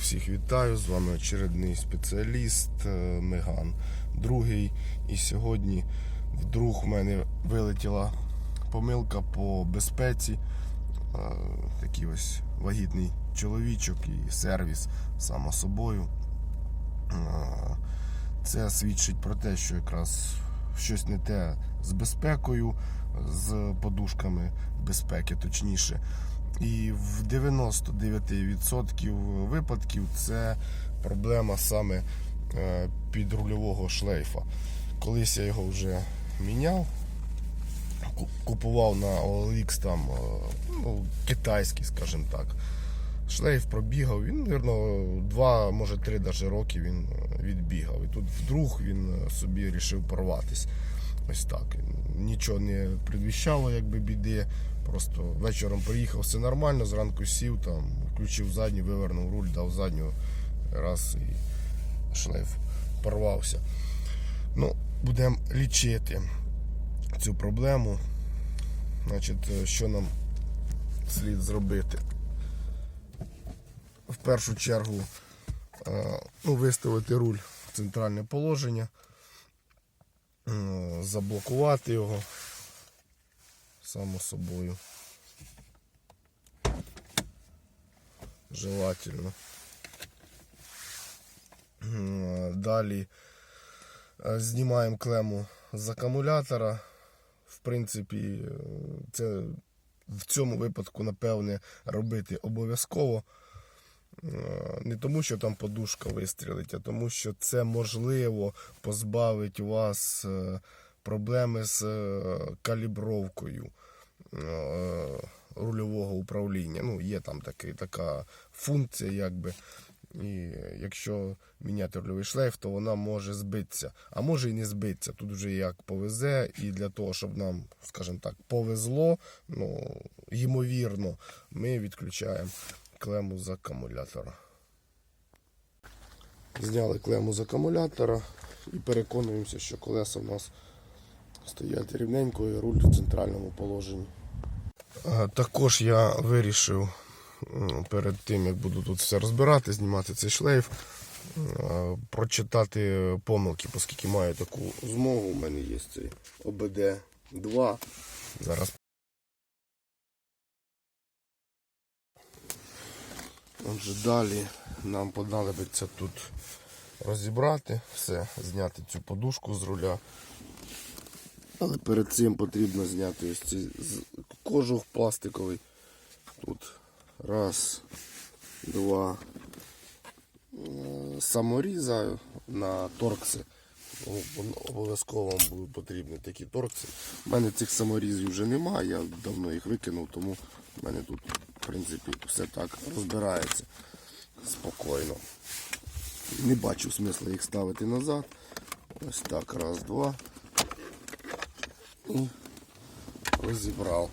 всіх вітаю! З вами очередний спеціаліст е, Меган. Другий. І сьогодні вдруг в мене вилетіла помилка по безпеці. Е, Такий ось вагітний чоловічок і сервіс само собою. Е, Це свідчить про те, що якраз щось не те з безпекою, з подушками безпеки, точніше. І в 99% випадків це проблема саме е, підрульового шлейфа. Колись я його вже міняв, купував на OLX там е, ну, китайський, скажімо так. Шлейф пробігав, він, мабуть, два, може три даже роки він е, відбігав. І тут вдруг він собі вирішив порватись. Ось так. Нічого не предвіщало, якби біди. Просто вечором приїхав, все нормально, зранку сів, там, включив задню, вивернув руль, дав задню раз і шлейф порвався. Ну, будемо лічити цю проблему. Значить, е, що нам слід зробити? В першу чергу е, ну, виставити руль в центральне положення, заблокувати його само собою. Желательно. Далі е, знімаємо клему з акумулятора. В принципі, це в цьому випадку, напевне, робити обов'язково. Е, Не тому, що там подушка вистрілить, а тому, що це можливо позбавить вас е, проблеми з калібровкою рульового управління. Ну, є там такий, така функція, якби. І якщо міняти рульовий шлейф, то вона може збитися. А може і не збитися. Тут вже як повезе, і для того, щоб нам, скажімо так, повезло, ну, ймовірно, ми відключаємо клему з акумулятора. Зняли клему з акумулятора і переконуємося, що колеса в нас стоять рівненько і руль в центральному положенні. Також я вирішив перед тим, як буду тут все розбирати, знімати цей шлейф, е, прочитати помилки, оскільки маю таку змогу. У мене є цей ОБД-2. Зараз. Отже, далі нам понадобиться тут розібрати все, зняти цю подушку з руля. Але перед цим потрібно зняти ось цей кожух пластиковий. Тут раз, два. Е, Саморіза на торкси. Обов'язково вам будуть потрібні такі торкси. У мене цих саморізів вже немає, я давно їх викинув, тому в мене тут в принципі все так розбирається спокійно. Не бачу смисла їх ставити назад. Ось так, раз, два. І розібрав.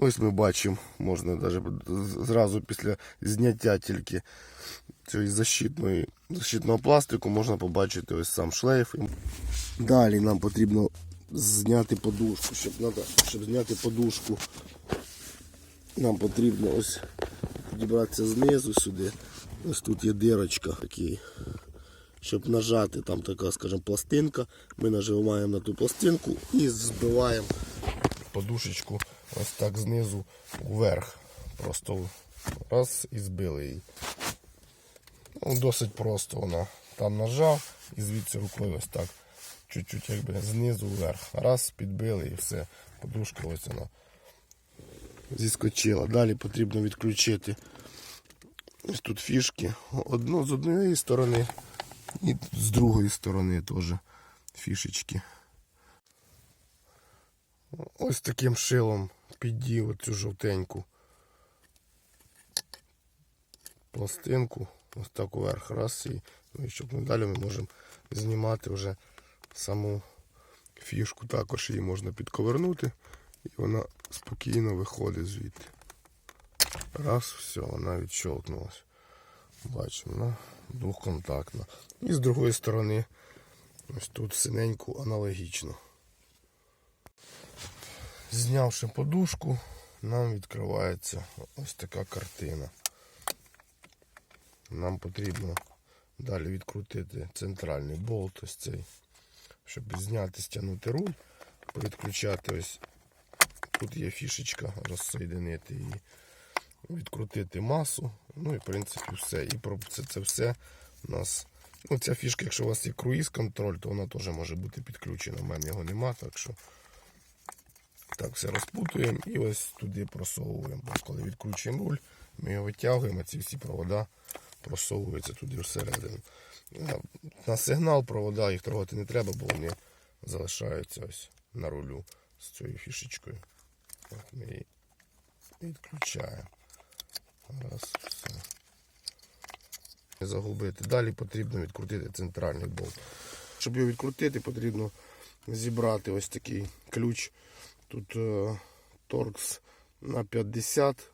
Ось ми бачимо, можна навіть зразу після зняття тільки цієї защитної, защитного пластику можна побачити ось сам шлейф. Далі нам потрібно зняти подушку. Щоб, надо, щоб зняти подушку, нам потрібно ось підібратися знизу сюди. Ось тут є дирочка такий. Щоб нажати, там така, скажімо, пластинка. Ми нажимаємо на ту пластинку і збиваємо подушечку ось так знизу вверх. Просто раз і збили її. Ну, досить просто вона там нажав і звідси рукою ось так. Чуть-чуть якби знизу вверх. Раз, підбили і все. Подушка ось вона зіскочила. Далі потрібно відключити ось тут фішки. Одну з однієї сторони і з другої сторони теж фішечки. Ось таким шилом піддів оцю жовтеньку пластинку. Ось так вверх раз і, ну, і щоб надалі ми можемо знімати вже саму фішку. Також її можна підковернути і вона спокійно виходить звідти. Раз, все, вона відщолкнулась. Бачимо, вона двохконтактна. І з другої сторони, ось тут синеньку аналогічно. Знявши подушку, нам відкривається ось така картина. нам потрібно далі відкрутити центральний болт, ось цей, щоб зняти, стягнути руль, відключати ось. Тут є фішечка розсоєдинити її, відкрутити масу. Ну і в принципі все. І про це, це все у нас. Ну, ця фішка, якщо у вас є круїз контроль, то вона теж може бути підключена. У мене його нема, так що так все розпутуємо і ось туди просовуємо. Коли відкручуємо руль, ми його витягуємо, ці всі провода просовуються туди всередину. На сигнал провода їх трогати не треба, бо вони залишаються ось на рулю з цією фішечкою. От ми її відключаємо. Раз, все. Не загубити. Далі потрібно відкрутити центральний болт. Щоб його відкрутити, потрібно зібрати ось такий ключ. Тут е, торкс на 50.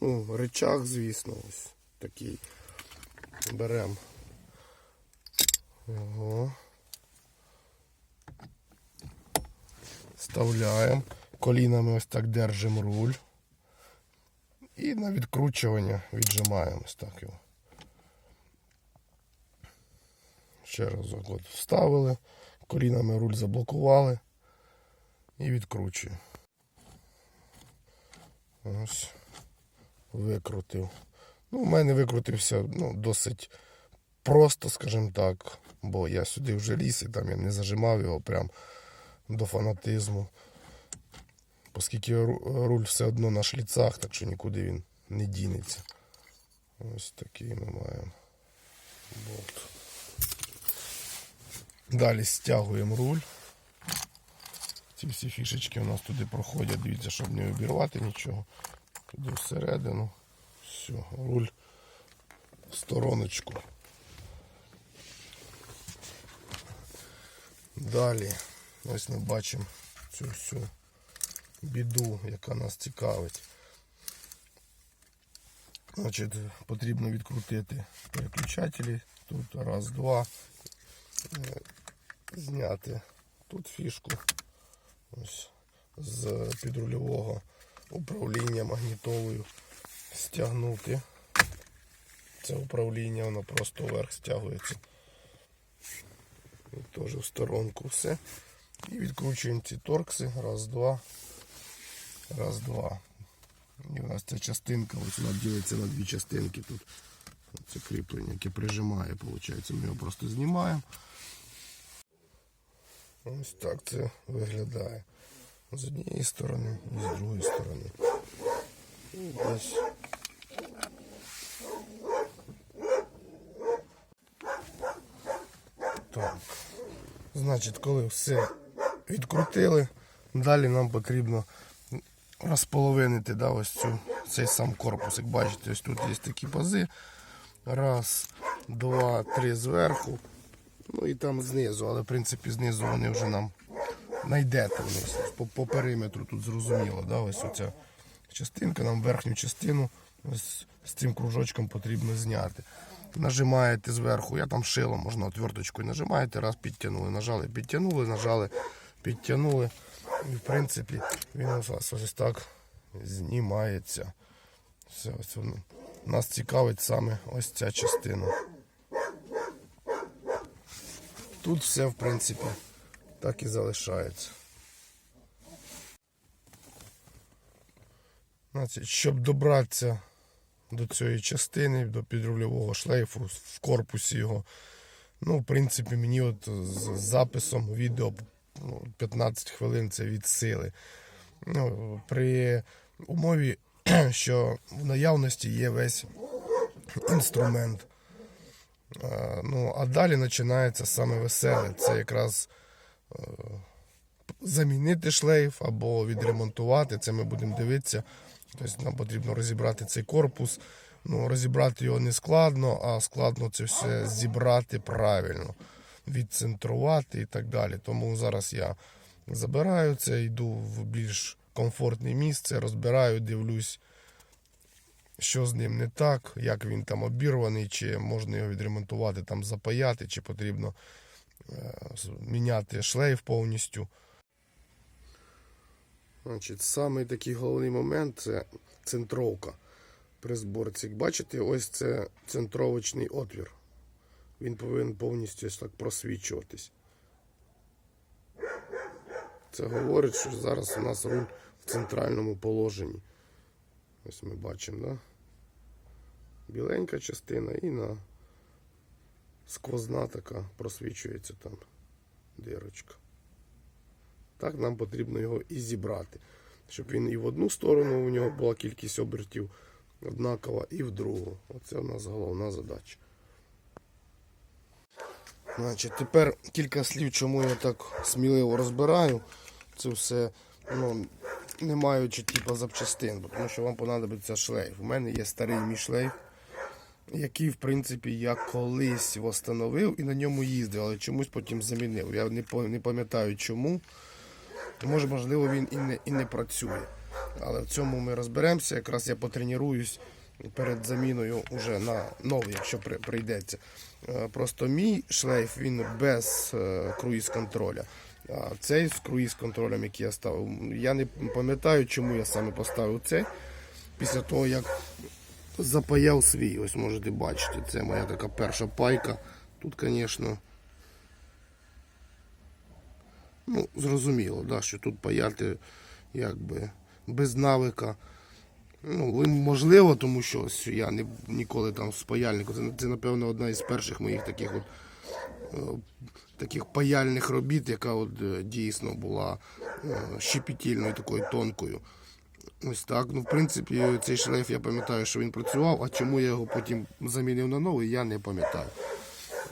Ну, речах, звісно, ось такий. Беремо. Ого. Вставляємо. Колінами ось так держимо руль. І на відкручування віджимаємо ось так його. Ще разок от вставили, колінами руль заблокували і відкручую. Ось. Викрутив. Ну, у мене викрутився ну, досить просто, скажімо так, бо я сюди вже ліз і там я не зажимав його прям до фанатизму. Оскільки руль все одно на шліцах, так що нікуди він не дінеться. Ось такий ми маємо болт. Далі стягуємо руль. Ці всі фішечки у нас туди проходять, дивіться, щоб не обірвати нічого. Туди всередину. Все, руль в стороночку. Далі ось ми бачимо цю всю біду, яка нас цікавить. Значить, потрібно відкрутити переключателі. Тут раз, два. Е, Зняти тут фішку ось з підрульового управління магнітолою. Стягнути. Це управління, воно просто вверх стягується. І теж в сторонку все. І відкручуємо ці торкси. Раз, два. Раз, два. І у нас ця частинка, ось вона ділиться на дві частинки тут. Це кріплення, яке прижимає, виходить. Ми його просто знімаємо. Ось так це виглядає. З однієї сторони і з другої сторони. І десь. Так. Значить, коли все відкрутили, далі нам потрібно розполовинити да, ось цю, цей сам корпус. Як бачите, ось тут є такі пази. Раз, два, три зверху. Ну і там знизу, але в принципі знизу вони вже нам знайдете. По, по периметру тут зрозуміло. Да? Ось оця частинка, нам верхню частину ось з цим кружочком потрібно зняти. Нажимаєте зверху, я там шилом, можна отверточкою нажимаєте, раз підтягнули, нажали, підтягнули, нажали, підтягнули. І в принципі він у вас ось так знімається. Все, ось воно. Нас цікавить саме ось ця частина. Тут все, в принципі, так і залишається. Значить, щоб добратися до цієї частини, до підрульового шлейфу в корпусі його, ну, в принципі, мені от з записом відео ну, 15 хвилин це від сили. Ну, при умові, що в наявності є весь інструмент. Ну, а далі починається саме веселе. Це якраз е, замінити шлейф або відремонтувати. Це ми будемо дивитися. Тобто нам потрібно розібрати цей корпус. Ну, розібрати його не складно, а складно це все зібрати правильно, відцентрувати і так далі. Тому зараз я забираю це, йду в більш комфортне місце, розбираю, дивлюсь що з ним не так, як він там обірваний, чи можна його відремонтувати, там запаяти, чи потрібно е, міняти шлейф повністю. Значить, Самий такий головний момент це центровка. при зборці. Бачите, ось це центровочний отвір. Він повинен повністю так просвічуватись. Це говорить, що зараз у нас руль в центральному положенні. Ось ми бачимо, да? Біленька частина і на сквозна така просвічується там дирочка. Так нам потрібно його і зібрати, щоб він і в одну сторону у нього була кількість обертів однакова, і в другу. Оце у нас головна задача. Значить, тепер кілька слів, чому я так сміливо розбираю це все, ну, не маючи типу запчастин, тому що вам понадобиться шлейф. У мене є старий мій шлейф, який, в принципі, я колись встановив і на ньому їздив, але чомусь потім замінив. Я не, пам'ятаю чому. Може, можливо, він і не, і не працює. Але в цьому ми розберемося. Якраз я потренуюсь перед заміною уже на новий, якщо прийдеться. Е, Просто мій шлейф він без е, круїз контроля. А цей з круїз контролем, який я ставив. Я не пам'ятаю, чому я саме поставив цей. Після того, як запаяв свій, ось можете бачити, це моя така перша пайка. Тут, звісно, ну, зрозуміло, да, що тут паяти якби без навика. Ну, можливо, тому що я не, ніколи там з паяльнику. Це, це, напевно, одна із перших моїх таких от е, таких паяльних робіт, яка от е, дійсно була е, щепетільною такою тонкою. Ось так. Ну, в принципі, цей шлейф я пам'ятаю, що він працював, а чому я його потім замінив на новий, я не пам'ятаю.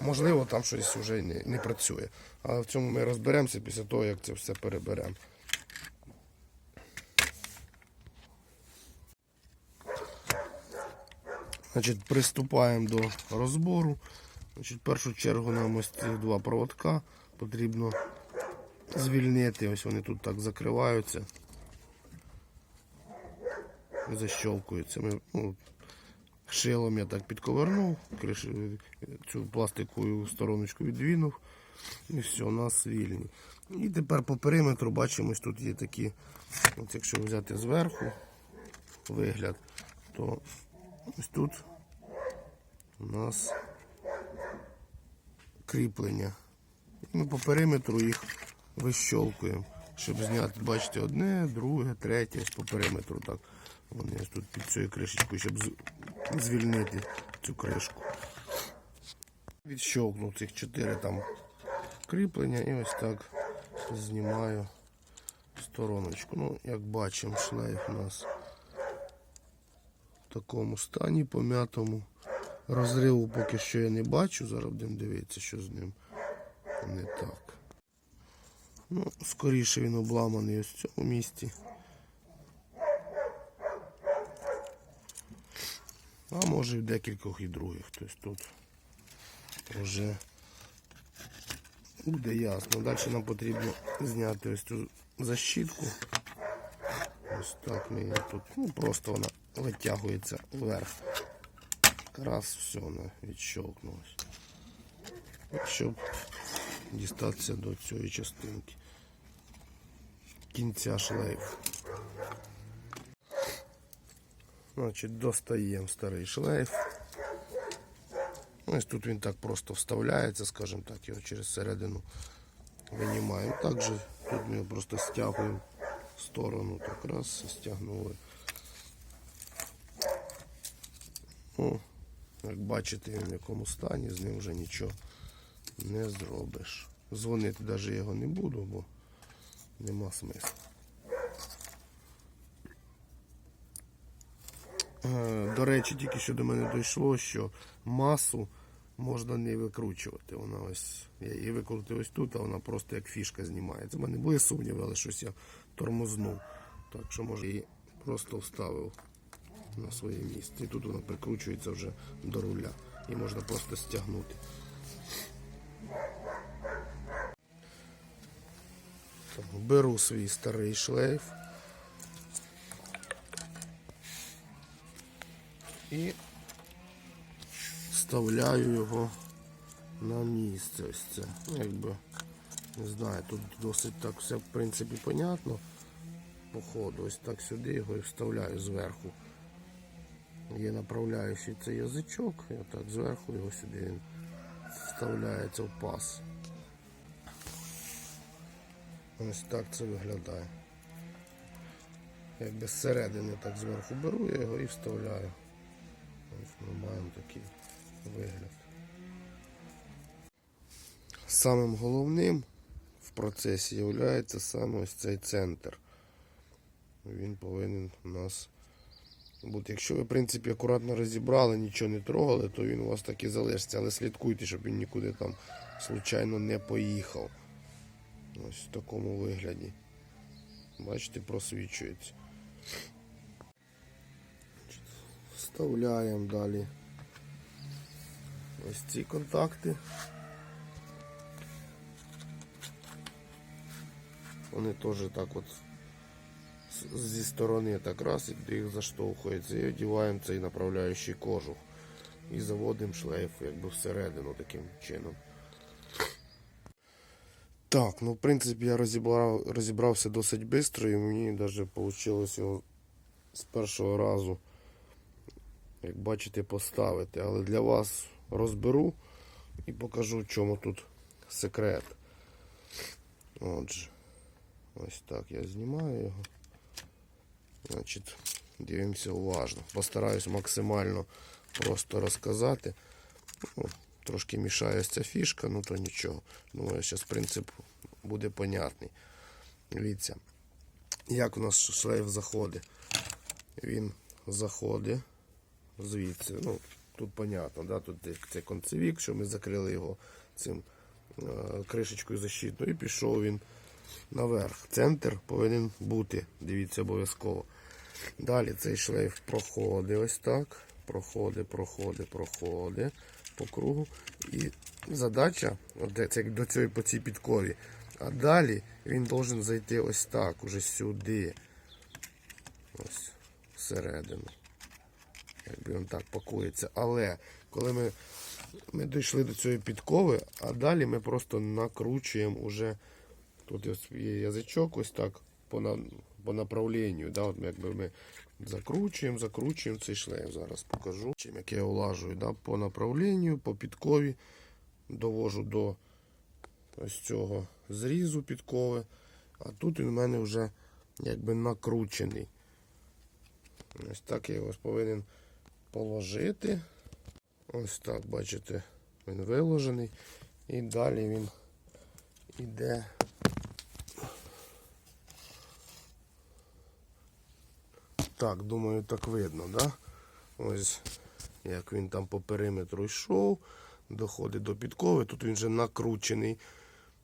Можливо, там щось вже не, не працює. Але в цьому ми розберемося після того, як це все переберемо. Значить, приступаємо до розбору. Значить, в першу чергу нам ось ці два проводка потрібно звільнити. Ось вони тут так закриваються. Защолкуються. Ми, ну, шилом я так підковернув, цю пластикову стороночку відвінув. І все, у нас вільні. І тепер по периметру бачимо, тут є такі, от якщо взяти зверху вигляд, то ось тут у нас кріплення. Ми по периметру їх вищолкуємо, щоб зняти, бачите, одне, друге, третє, по периметру так. Вони тут під цією кришечкою, щоб звільнити цю кришку. Відщолкнув цих чотири там кріплення і ось так знімаю стороночку. Ну, як бачимо, шлейф у нас в такому стані пом'ятому. Розриву поки що я не бачу. Зараз будемо дивитися, що з ним не так. Ну, скоріше він обламаний ось в цьому місці. А може в декількох і других. Тобто тут вже буде ясно. Далі нам потрібно зняти ось цю защітку. Ось так її тут. Ну просто вона витягується вверх. Раз, все, вона відщолкнулась. Щоб дістатися до цієї частинки. Кінця шлейфу. Значить, достаємо старий шлейф. Ось тут він так просто вставляється, скажімо так, його через середину винімаємо. Також тут ми його просто стягуємо в сторону, так раз, стягнули. О, як бачите, він в якому стані, з ним вже нічого не зробиш. Дзвонити навіть його не буду, бо нема смислу. Е, До речі, тільки що до мене дійшло, що масу можна не викручувати. Вона ось, я її викрутив ось тут, а вона просто як фішка знімається. У мене були сумніви, але щось я тормознув. Так що може її просто вставив на своє місце. І тут вона прикручується вже до руля. І можна просто стягнути. Беру свій старий шлейф. і вставляю його на місце. Ось це. Ну, якби, не знаю, тут досить так все в принципі понятно. По ходу, ось так сюди його і вставляю зверху. Є направляючий цей язичок, і отак зверху його сюди він вставляється в паз. Ось так це виглядає. Якби зсередини так зверху беру, я його і вставляю. Ось ми маємо такий вигляд. Самим головним в процесі є саме ось цей центр. Він повинен у нас бути. Якщо ви, в принципі, акуратно розібрали, нічого не трогали, то він у вас так і залишиться. Але слідкуйте, щоб він нікуди там случайно не поїхав. Ось в такому вигляді. Бачите, просвічується. Вставляємо далі ось ці контакти. Вони теж так от зі сторони так раз і їх заштовхується. І одіваємо цей направляючий кожух. І заводимо шлейф якби всередину таким чином. Так, ну в принципі я розібрав, розібрався досить швидко і мені навіть вийшло його з першого разу, як бачите, поставити. Але для вас розберу і покажу, в чому тут секрет. Отже, ось так я знімаю його. Значить, дивимося уважно. Постараюсь максимально просто розказати. Ну, трошки мішає ця фішка, ну то нічого. Думаю, зараз принцип буде понятний. Дивіться, як у нас шлейф заходить. Він заходить звідси. Ну, тут понятно, да? тут є цей концевік, що ми закрили його цим е, кришечкою защитною, і пішов він наверх. Центр повинен бути, дивіться обов'язково. Далі цей шлейф проходить ось так. Проходить, проходить, проходить по кругу. І задача от як до цієї по цій підкові. А далі він должен зайти ось так, уже сюди. Ось всередину. Якби він так пакується. Але коли ми, ми дійшли до цієї підкови, а далі ми просто накручуємо уже. Тут є язичок, ось так по, по направленню. Да, от якби ми закручуємо, закручуємо цей шлейф. Зараз покажу. Чим як я улажую да, по направленню, по підкові. Довожу до ось цього зрізу підкови. А тут він у мене вже якби накручений. Ось так я його повинен положити. Ось так, бачите, він виложений. І далі він іде. Так, думаю, так видно, да? Ось як він там по периметру йшов, доходить до підкови. Тут він вже накручений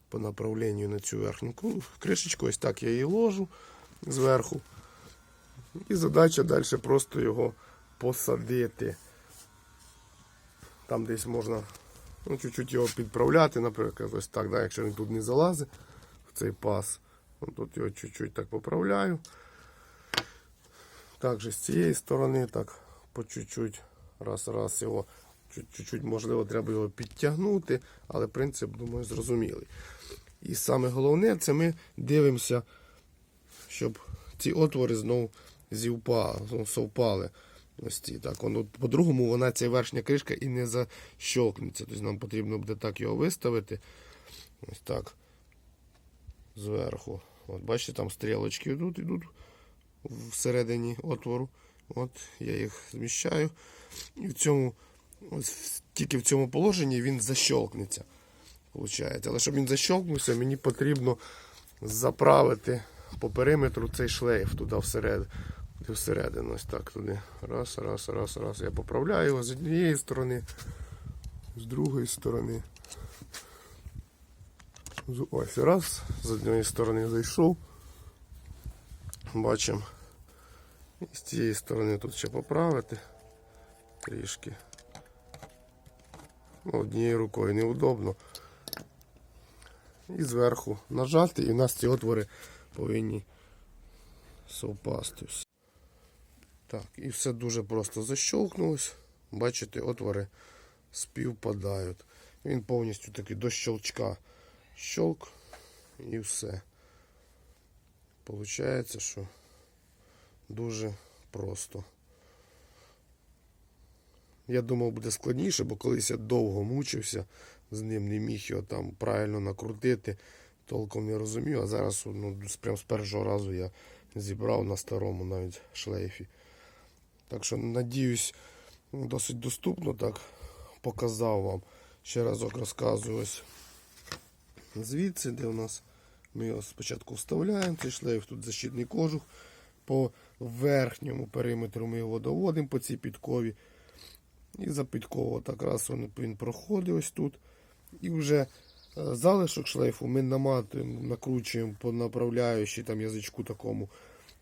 по направленню на цю верхню кришечку. Ось так я її ложу зверху. І задача далі просто його посадити. Там десь можна ну, чуть-чуть його підправляти, наприклад, ось так, да, якщо він тут не залазить в цей пас. Тут його чуть-чуть так поправляю. Також з цієї сторони, так по чуть-чуть, раз-раз його чуть- чуть-чуть, можливо, треба його підтягнути, але принцип, думаю, зрозумілий. І саме головне, це ми дивимося, щоб ці отвори знову зівпали, совпали. Ось ці, так, по-другому вона ця верхня кришка і не защолкнеться. Тобто нам потрібно буде так його виставити. Ось так. Зверху. От бачите, там стрілочки йдуть, йдуть всередині отвору. От я їх зміщаю. І в цьому, ось тільки в цьому положенні він защолкнеться. Получається. Але щоб він защолкнувся, мені потрібно заправити по периметру цей шлейф туди всередину. Всередину, ось так туди. Раз, раз, раз, раз. Я поправляю його з однієї сторони, з другої сторони. Ось раз, з однієї сторони зайшов. Бачимо. І з цієї сторони тут ще поправити трішки. Однією рукою неудобно. І зверху нажати, і в нас ці отвори повинні совпасти. Так, і все дуже просто защелкнулось. Бачите, отвори співпадають. Він повністю такий до щелчка щелк і все. Получається, що дуже просто. Я думав, буде складніше, бо колись я довго мучився з ним, не міг його там правильно накрутити, толком не розумів, а зараз ну, прям з першого разу я зібрав на старому навіть шлейфі. Так що, надіюсь, досить доступно так показав вам. Ще разок розказую ось звідси, де у нас ми його спочатку вставляємо, цей шлейф, тут защитний кожух. По верхньому периметру ми його доводимо по цій підкові. І за підкову так раз він, проходить ось тут. І вже е, залишок шлейфу ми наматуємо, накручуємо по направляючій там язичку такому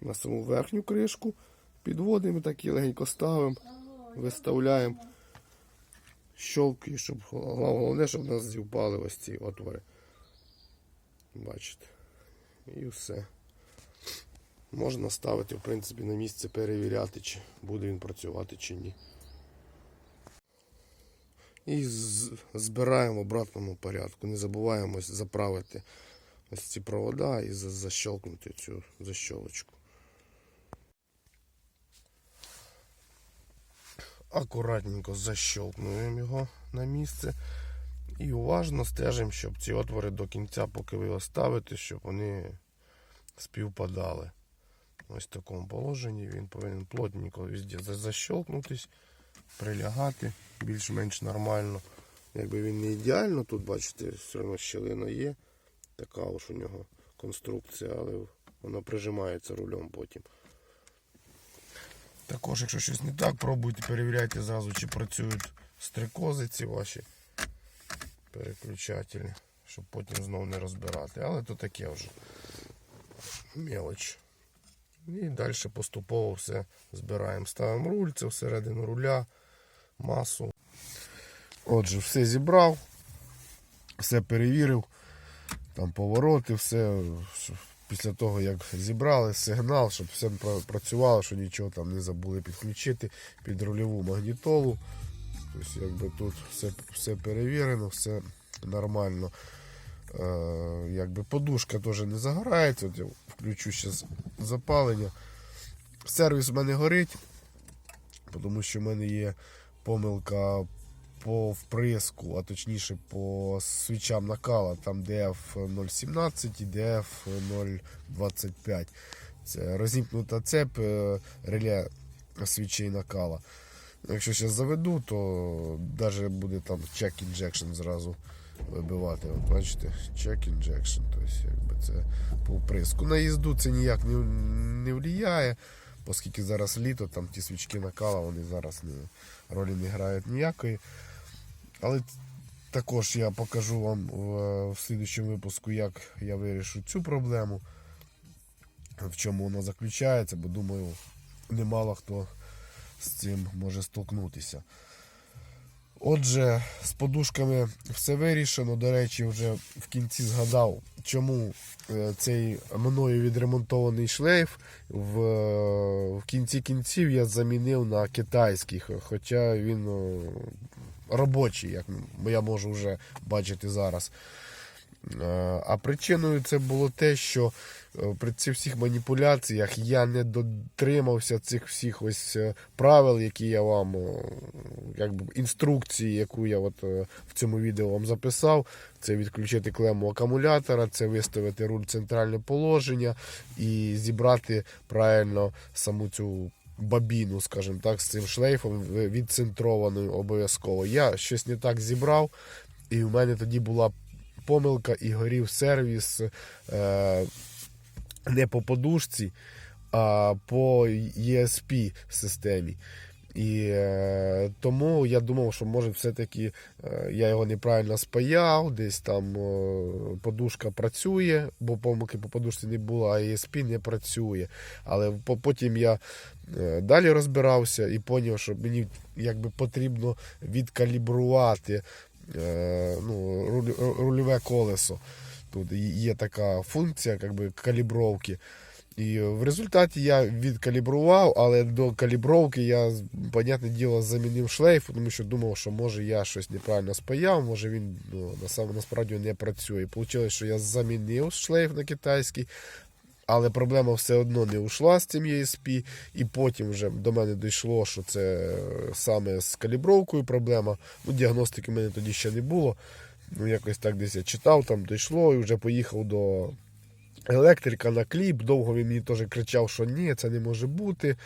на саму верхню кришку. Підводимо так і легенько ставимо, виставляємо щолки, щоб головне, щоб в нас зівпали ось ці отвори. Бачите. І все. Можна ставити, в принципі, на місце перевіряти, чи буде він працювати чи ні. І збираємо в обратному порядку. Не забуваємо заправити ось ці провода і за- защелкнути цю защолочку. Акуратненько защелкнуємо його на місце. І уважно стежимо, щоб ці отвори до кінця, поки ви його ставите, щоб вони співпадали. Ось в такому положенні він повинен плотненько везде за- защелкнутись, прилягати більш-менш нормально. Якби він не ідеально, тут бачите, все одно щелина є. Така ось у нього конструкція, але вона прижимається рулем потім. Також, якщо щось не так, пробуйте, перевіряйте зразу, чи працюють стрикози ці ваші переключателі, щоб потім знову не розбирати. Але то таке вже мелоч. І далі поступово все збираємо. Ставимо руль, це всередину руля, масу. Отже, все зібрав, все перевірив, там повороти, все. Після того, як зібрали сигнал, щоб все працювало, що нічого там не забули підключити під рульову магнітолу. Тобто, якби тут все, все перевірено, все нормально. Е, якби подушка теж не загорається. От я включу зараз запалення. Сервіс в мене горить, тому що в мене є помилка по вприску, а точніше по свічам накала, там DF017 і DF025. Це розімкнута цеп е, реле свічей накала. Якщо зараз заведу, то навіть буде там check injection зразу вибивати. От бачите, check injection. Тобто, якби це по вприску. На їзду це ніяк не, не впливає, оскільки зараз літо, там ті свічки накала, вони зараз не, ролі не грають ніякої. Але також я покажу вам в, в слідчому випуску, як я вирішу цю проблему, в чому вона заключається, бо думаю, немало хто з цим може столкнутися. Отже, з подушками все вирішено. До речі, вже в кінці згадав, чому е, цей мною відремонтований шлейф в, в кінці кінців я замінив на китайський, хоча він робочий, як я можу вже бачити зараз. Е, А причиною це було те, що е, при цих всіх маніпуляціях я не дотримався цих всіх ось е, правил, які я вам, якби інструкції, яку я от в цьому відео вам записав. Це відключити клему акумулятора, це виставити руль центральне положення і зібрати правильно саму цю бабіну, скажімо так, з цим шлейфом відцентрованою обов'язково. Я щось не так зібрав, і в мене тоді була помилка і горів сервіс е, не по подушці, а по ESP системі. І е, тому я думав, що може все-таки е, я його неправильно спаяв, десь там е, подушка працює, бо помилки по подушці не було, а ESP не працює. Але по- потім я е, далі розбирався і зрозумів, що мені якби потрібно відкалібрувати ну, руль- рульове колесо. Тут є така функція якби, калібровки. І в результаті я відкалібрував, але до калібровки я, понятне діло, замінив шлейф, тому що думав, що може я щось неправильно спаяв, може він ну, насправді не працює. Получилось, що я замінив шлейф на китайський, Але проблема все одно не ушла з цим ESP, і потім вже до мене дійшло, що це саме з калібровкою проблема. Ну, діагностики в мене тоді ще не було. Ну, якось так десь я читав, там дійшло і вже поїхав до електрика на кліп. Довго він мені теж кричав, що ні, це не може бути.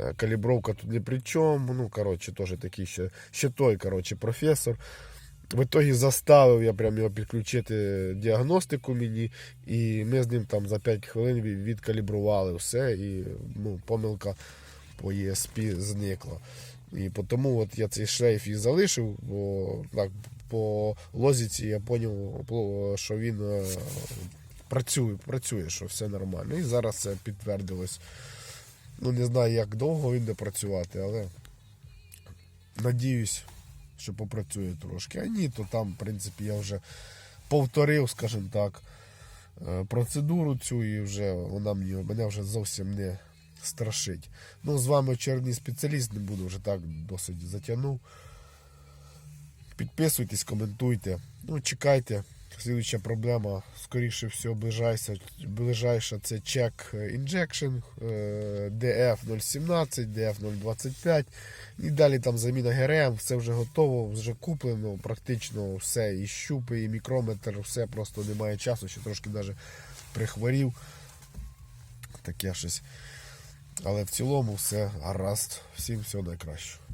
Е, Калібровка тут ні при чому. Ну, коротше, теж такий ще, ще той коротше, професор. В ітогі заставив я прям його підключити діагностику мені, і ми з ним там за 5 хвилин відкалібрували все, і ну, помилка по ESP зникла. І тому от я цей шлейф і залишив, бо так, по лозіці я зрозумів, що він е, працює, працює, що все нормально. І зараз це підтвердилось. Ну, не знаю, як довго він буде працювати, але надіюсь, що попрацює трошки. А ні, то там, в принципі, я вже повторив, скажімо так, е, процедуру цю, і вже вона мені, мене вже зовсім не страшить. Ну, з вами черний спеціаліст, не буду вже так досить затягнув. Підписуйтесь, коментуйте. Ну, чекайте. Слідуюча проблема, скоріше всього, ближайша, ближайша це чек injection е, DF017, DF025. І далі там заміна ГРМ, все вже готово, вже куплено, практично все, і щупи, і мікрометр, все просто немає часу, ще трошки навіть прихворів. Таке щось. Але в цілому все гаразд. Всім всього найкращого.